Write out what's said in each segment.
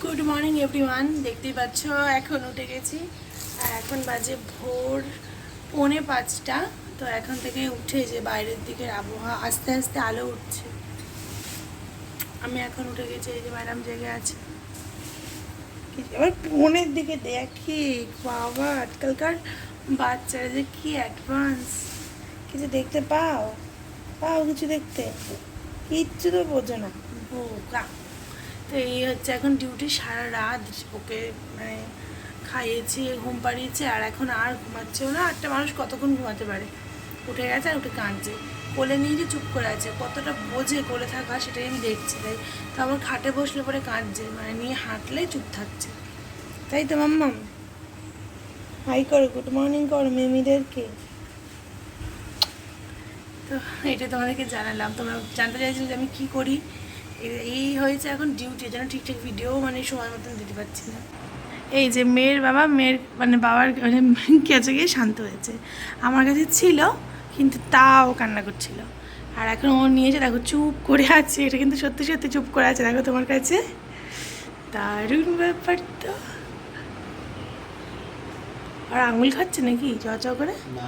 Good morning everyone দেখতেই পাচ্ছ, এখন উঠে গেছি। আর এখন বাজে ভোর পৌনে পাঁচটা। তো এখন থেকে উঠে যে বাইরের দিকের আবহাওয়া, আস্তে আস্তে আলো উঠছে। আমি এখন উঠে গেছি, এই যে ম্যাডাম জেগে আছে। এবার ফোনের দিকে দেখি, বাবা, আজকালকার বাচ্চারা যে কি অ্যাডভান্স কিছু দেখতে পাও পাও কিছু দেখতে। কিচ্ছু তো বোঝো না। বোকা তো এই হচ্ছে এখন ডিউটি সারা রাত ওকে মানে খাইয়েছি, ঘুম পাড়িয়েছি আর এখন আর ঘুমাচ্ছেও না। একটা মানুষ কতক্ষণ ঘুমাতে পারে? উঠে গেছে আর উঠে কাঁদছে। কোলে নিয়ে যে চুপ করে আছে। কতটা বোঝে কোলে থাকা সেটাই আমি দেখছি। তাই তো আবার খাটে বসলে পরে কাঁদছে। মানে নিয়ে হাঁটলেই চুপ থাকছে। তাই তো মাম্মাম হাই করো গুড মর্নিং করো মেমিদেরকে। তো এটা তোমাদেরকে জানালাম। তোমরা জানতে চাইছিলে যে আমি কী করি? এই হয়েছে এখন ডিউটি যেন ঠিকঠাক ভিডিও মানে সময় মতন দিতে পারছি না। এই যে মেয়ের বাবা মেয়ের মানে বাবার মানে কাছে গিয়ে শান্ত হয়েছে। আমার কাছে ছিল কিন্তু তাও কান্না করছিল। আর এখন ও নিয়েছে দেখো চুপ করে আছে। এটা কিন্তু সত্যি সত্যি চুপ করে আছে। দেখো তোমার কাছে। দারুণ ব্যাপার তো। আর আঙুল খাচ্ছে নাকি? চ চ করে। না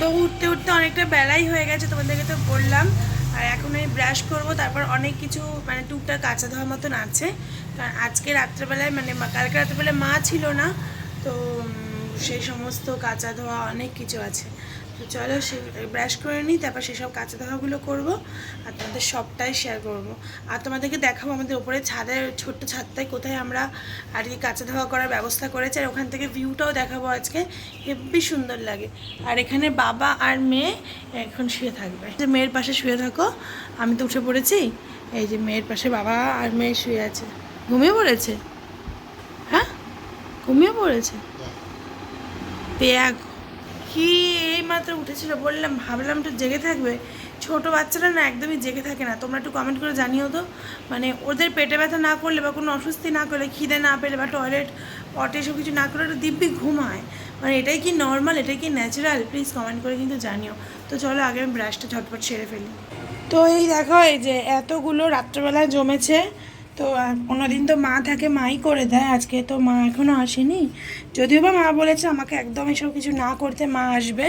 তো উঠতে উঠতে অনেকটা বেলাই হয়ে গেছে, তোমাদেরকে তো বললাম। আর এখন আমি ব্রাশ করব, তারপর অনেক কিছু মানে টুকটাক কাঁচা ধোয়ার মতন আছে। কারণ আজকে রাত্রেবেলায় মানে কালকে রাত্রেবেলায় মা ছিল না, তো সেই সমস্ত কাঁচা ধোয়া অনেক কিছু আছে। তো চলো সে ব্রাশ করে নিই তারপর সেসব কাঁচা ধোয়াগুলো করব আর তোমাদের সবটাই শেয়ার করব। আর তোমাদেরকে দেখাবো আমাদের ওপরে ছাদের ছোট্ট ছাদটায় কোথায় আমরা আর কি কাঁচা ধোয়া করার ব্যবস্থা করেছি। আর ওখান থেকে ভিউটাও দেখাবো আজকে হেব্বি সুন্দর লাগে। আর এখানে বাবা আর মেয়ে এখন শুয়ে থাকবে। যে মেয়ের পাশে শুয়ে থাকো আমি তো উঠে পড়েছি। এই যে মেয়ের পাশে বাবা আর মেয়ে শুয়ে আছে। ঘুমিয়ে পড়েছে? হ্যাঁ? ঘুমিয়ে পড়েছে? দেখ কি এই মাত্র উঠেছিল, বললাম, ভাবলাম একটু জেগে থাকবে। ছোট বাচ্চারা না একদমই জেগে থাকে না। তোমরা একটু কমেন্ট করে জানিও তো। মানে ওদের পেটে ব্যথা না করলে বা কোনো অস্বস্তি না করলে, খিদে না পেলে বা টয়লেট পটে এসব কিছু না করলে ওটা দিব্যি ঘুমায়। মানে এটাই কি নর্মাল এটাই কি ন্যাচারাল প্লিজ কমেন্ট করে কিন্তু জানিও। তো চলো আগে আমি ব্রাশটা ঝটপট সেরে ফেলি। তো এই দেখো, এই যে এতগুলো রাত্রেবেলায় জমেছে। তো দিন তো মা থাকে, মাই করে দেয়। আজকে তো মা এখনও আসেনি। যদিও বা মা বলেছে আমাকে একদম এসব কিছু না করতে মা আসবে।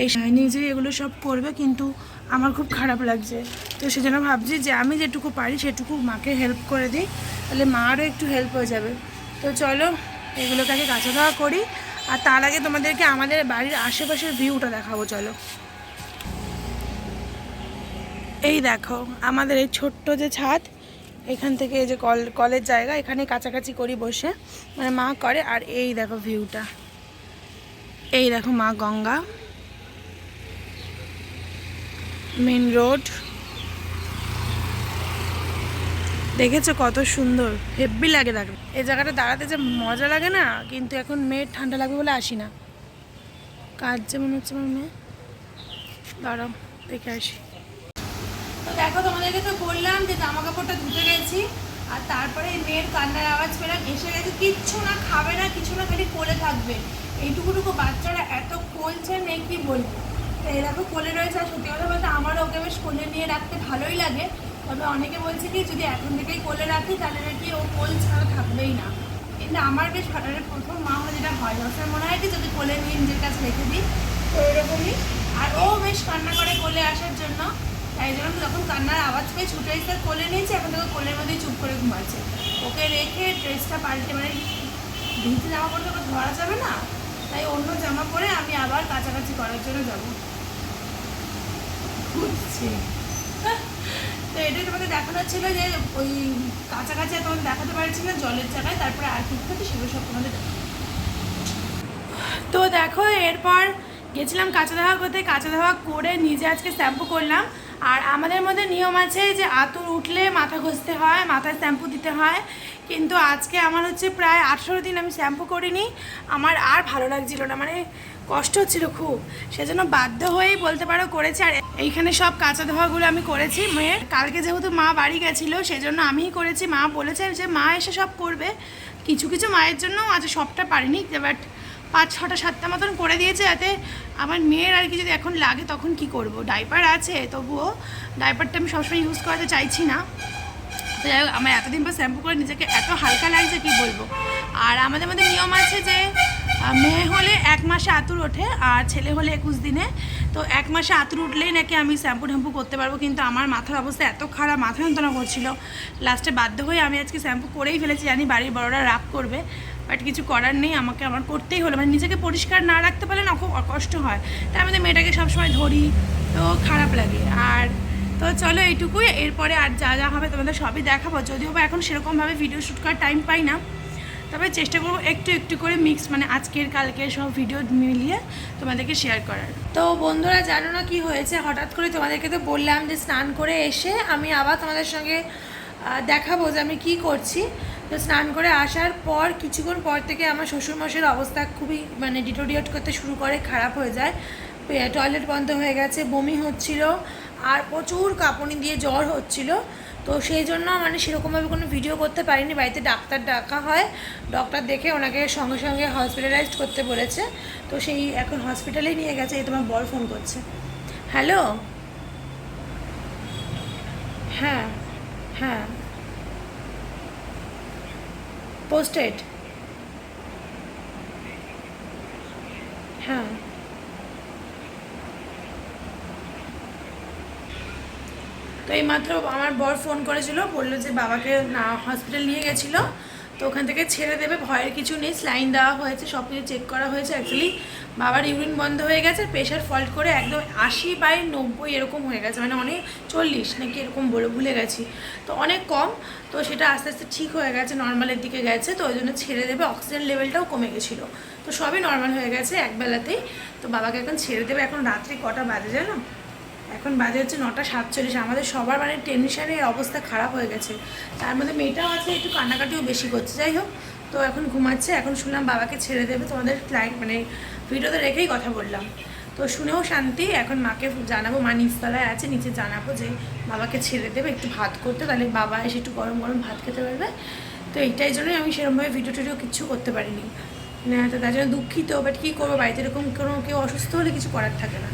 এই নিজে এগুলো সব করবে, কিন্তু আমার খুব খারাপ লাগছে। তো সেজন্য ভাবছি যে আমি যেটুকু পারি সেটুকু মাকে হেল্প করে দিই, তাহলে মারও একটু হেল্প হয়ে যাবে। তো চলো এগুলোকে আগে কাঁচা ধোয়া করি, আর তার আগে তোমাদেরকে আমাদের বাড়ির আশেপাশের ভিউটা দেখাবো, চলো। এই দেখো, আমাদের এই ছোট্ট যে ছাদ এখান থেকে এই যে কল কলের জায়গা এখানে কাছাকাছি করি বসে। মানে মা করে, আর এই দেখো ভিউটা। এই দেখো মা গঙ্গা। Main road. দেখেছ কত সুন্দর? হেব্বি লাগে দেখো। এই জায়গাটা দাঁড়াতে যে মজা লাগে না, কিন্তু এখন মেয়ের ঠান্ডা লাগবে বলে আসি না। কাজ যে মনে হচ্ছে আমার মেয়ে। দাঁড়াও, দেখে আসি। তো দেখো তোমাদেরকে তো বললাম যে জামা কাপড়টা ধুতে গেছি আর তারপরে মেয়ের কান্নার আওয়াজ পেলাম এসে গেছে, কিচ্ছু না, খাবে না, কিছু না, খালি কোলে থাকবে। এইটুকুটুকু বাচ্চারা এত কোলছে নেই কি বলব? তো দেখো, কোলে রয়েছে, আর সত্যি কথা বলতে আমারও ওকে বেশ কোলে নিয়ে রাখতে ভালোই লাগে। তবে অনেকে বলছে কি, যদি এখন থেকেই কোলে রাখি, তাহলে নাকি ও কোল ছাড়া থাকবেই না। কিন্তু আমার বেশ ভালো প্রথম মা হওয়া যেটা হয় সবসময় মনে হয় কি, যদি কোলে নিয়ে নিজের কাছে রেখে দিই, তো এরকমই। আর ও বেশ কান্না করে কোলে আসার জন্য তাই জন্য যখন কান্নার আওয়াজ পেয়ে ছুটে এসে কোলে নিয়েছে, এখন থেকে কোলের মধ্যেই চুপ করে ঘুমাচ্ছে। ওকে রেখে ড্রেসটা পাল্টে মানে ভিজে জামা পরে তো ওকে ধরা যাবে না। তাই অন্য জামা পরে আমি আবার কাছাকাছি করার জন্য যাব। তো এটাই তোমাকে দেখানো ছিল যে ওই কাছাকাছি তোমাকে দেখাতে পারছি না, জলের জায়গায়, তারপরে আর কি করতে সেগুলো সব তোমাদের। তো দেখো, এরপর গেছিলাম কাঁচা ধাওয়া করতে। কাঁচা ধাওয়া করে নিজে আজকে শ্যাম্পু করলাম। আর আমাদের মধ্যে নিয়ম আছে যে আতুর উঠলে মাথা ঘষতে হয়, মাথায় শ্যাম্পু দিতে হয়। কিন্তু আজকে আমার হচ্ছে প্রায় আঠেরো দিন আমি শ্যাম্পু করিনি। আমার আর ভালো লাগছিল না মানে কষ্ট হচ্ছিল খুব। সেজন্য বাধ্য হয়েই বলতে পারো করেছি। আর এইখানে সব কাঁচা ধোয়াগুলো আমি করেছি মেয়ের। কালকে যেহেতু মা বাড়ি গেছিল, সেজন্য আমিই করেছি। মা বলেছে যে মা এসে সব করবে। কিছু কিছু মায়ের জন্য আজ সবটা পারিনি বাট পাঁচ ছটা সাতটা মতন করে দিয়েছে যাতে আমার মেয়ের আর কি যদি এখন লাগে তখন কি করব? ডাইপার আছে, তবুও ডাইপারটা আমি সবসময় ইউজ করাতে চাইছি না। তো যাই হোক, আমার এতদিন পর শ্যাম্পু করে নিজেকে এত হালকা লাগছে, কি বলব? আর আমাদের মধ্যে নিয়ম আছে যে মেয়ে হলে এক মাসে আতুর ওঠে আর ছেলে হলে একুশ দিনে। তো এক মাসে আতুর উঠলেই নাকি আমি শ্যাম্পু ট্যাম্পু করতে পারব, কিন্তু আমার মাথার অবস্থা এত খারাপ, মাথা যন্ত্রণা করছিল। লাস্টে বাধ্য হয়ে আমি আজকে শ্যাম্পু করেই ফেলেছি, জানি বাড়ির বড়রা রাগ করবে। বাট কিছু করার নেই, আমাকে আমার করতেই হলো। মানে নিজেকে পরিষ্কার না রাখতে পারলে না খুব কষ্ট হয়। তার মধ্যে মেয়েটাকে সবসময় ধরি, তো খারাপ লাগে। আর তো চলো এইটুকুই, এরপরে আর যা যা হবে তোমাদের সবই দেখাবো। যদিও বা এখন সেরকমভাবে ভিডিও শ্যুট করার টাইম পাই না, তবে চেষ্টা করব একটু একটু করে মিক্স মানে আজকের কালকে সব ভিডিও মিলিয়ে তোমাদেরকে শেয়ার করার। তো বন্ধুরা, জানো না কি হয়েছে? হঠাৎ করে তোমাদেরকে তো বললাম যে স্নান করে এসে আমি আবার তোমাদের সঙ্গে দেখাবো যে আমি কি করছি। তো স্নান করে আসার পর, কিছুক্ষণ পর থেকে আমার শ্বশুরমশাইয়ের অবস্থা খুবই মানে ডিটোরিয়েট করতে শুরু করে, খারাপ হয়ে যায়। টয়লেট বন্ধ হয়ে গেছে, বমি হচ্ছিল, আর প্রচুর কাঁপুনি দিয়ে জ্বর হচ্ছিল। তো সেই জন্য মানে সেরকমভাবে কোনো ভিডিও করতে পারিনি। বাড়িতে ডাক্তার ডাকা হয়। ডক্টর দেখে ওনাকে সঙ্গে সঙ্গে হসপিটালাইজড করতে বলেছে। তো সেই এখন হসপিটালেই নিয়ে গেছে, এই তোমার বর ফোন করছে। হ্যালো হ্যাঁ। হ্যাঁ। পোস্টেড হ্যাঁ। তো এইমাত্র আমার বর ফোন করেছিল, বলল যে বাবাকে না হসপিটাল নিয়ে গেছিল। তো ওখান থেকে ছেড়ে দেবে, ভয়ের কিছু নেই স্লাইন দেওয়া হয়েছে, সব কিছু চেক করা হয়েছে অ্যাকচুয়ালি বাবার ইউরিন বন্ধ হয়ে গেছে প্রেশার ফল্ট করে একদম আশি বাই নব্বই এরকম হয়ে গেছে মানে অনেক চল্লিশ নাকি এরকম বলে ভুলে গেছি। তো অনেক কম, তো সেটা আস্তে আস্তে ঠিক হয়ে গেছে নর্মালের দিকে গেছে, তো ওই জন্য ছেড়ে দেবে অক্সিজেন লেভেলটাও কমে গেছিল। তো সবই নর্মাল হয়ে গেছে একবেলাতেই, তো বাবাকে এখন ছেড়ে দেবে, এখন রাত্রি কটা বাজে জানো? এখন বাজে হচ্ছে নটা সাতচল্লিশ, আমাদের সবার মানে টেনশনে অবস্থা খারাপ হয়ে গেছে। তার মধ্যে মেয়েটাও আছে, একটু কান্নাকাটিও বেশি করছে। যাই হোক, তো এখন ঘুমাচ্ছে, এখন শুনলাম বাবাকে ছেড়ে দেবে, তোমাদের ক্লাইন্ট মানে ভিডিওতে রেখেই কথা বললাম। তো শুনেও শান্তি, এখন মাকে জানাব, মা নিচতলায় আছে, নিচে জানাব যে বাবাকে ছেড়ে দেবে, একটু ভাত করতে, তাহলে বাবা এসে একটু গরম গরম ভাত খেতে পারবে। তো এইটাই জন্যই আমি সেরকমভাবে ভিডিও টিডিও কিচ্ছু করতে পারিনি। না তো তার জন্য দুঃখিত বাট কী করব, বাড়িতে এরকম কোনো কেউ অসুস্থ হলে কিছু করার থাকে না।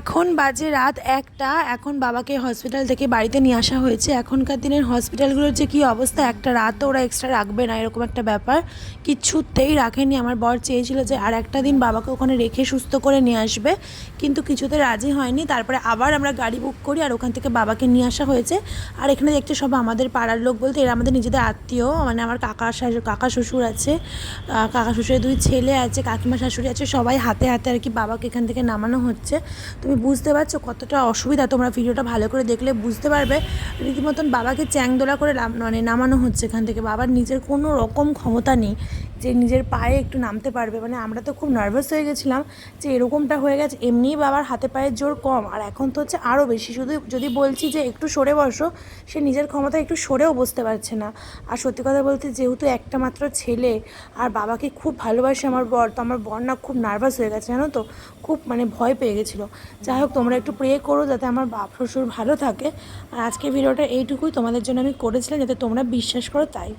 এখন বাজে রাত একটা। এখন বাবাকে হসপিটাল থেকে বাড়িতে নিয়ে আসা হয়েছে। এখনকার দিনের হসপিটালগুলোর যে কী অবস্থা, একটা রাতও ওরা এক্সট্রা রাখবে না, এরকম একটা ব্যাপার। কিচ্ছুতেই রাখেনি। আমার বর চেয়েছিল যে আর একটা দিন বাবাকে ওখানে রেখে সুস্থ করে নিয়ে আসবে, কিন্তু কিছুতে রাজি হয়নি। তারপরে আবার আমরা গাড়ি বুক করি আর ওখান থেকে বাবাকে নিয়ে আসা হয়েছে। আর এখানে দেখতে সব আমাদের পাড়ার লোক বলতে এরা আমাদের নিজেদের আত্মীয়। মানে আমার কাকা শাশু, কাকা শ্বশুর আছে কাকা শ্বশুরের দুই ছেলে আছে, কাকিমা শাশুড়ি আছে, সবাই হাতে হাতে আর কি বাবাকে এখান থেকে নামানো হচ্ছে। তুমি বুঝতে পারছ কতটা অসুবিধা। তোমরা ভিডিওটা ভালো করে দেখলে বুঝতে পারবে। রীতিমতন বাবাকে চ্যাংদোলা করে মানে নামানো হচ্ছে এখান থেকে। বাবার নিজের কোনো রকম ক্ষমতা নেই। যে নিজের পায়ে একটু নামতে পারবে। মানে আমরা তো খুব নার্ভাস হয়ে গেছিলাম যে এরকমটা হয়ে গেছে, এমনিই বাবার হাতে পায়ের জোর কম। আর এখন তো হচ্ছে আরও বেশি। শুধু যদি বলছি যে একটু সরে বসো, সে নিজের ক্ষমতা একটু সরেও বসতে পারছে না। আর সত্যি কথা বলতে যেহেতু একটা মাত্র ছেলে, আর বাবাকে খুব ভালোবাসে আমার বর, তো আমার বর না খুব নার্ভাস হয়ে গেছে, জানো তো? খুব মানে ভয় পেয়ে গেছিল। যাই হোক, তোমরা একটু প্রে করো যাতে আমার বাপ শ্বশুর ভালো থাকে। আর আজকের ভিডিওটা এইটুকুই। তোমাদের জন্য আমি করেছিলাম যাতে তোমরা বিশ্বাস করো তাই।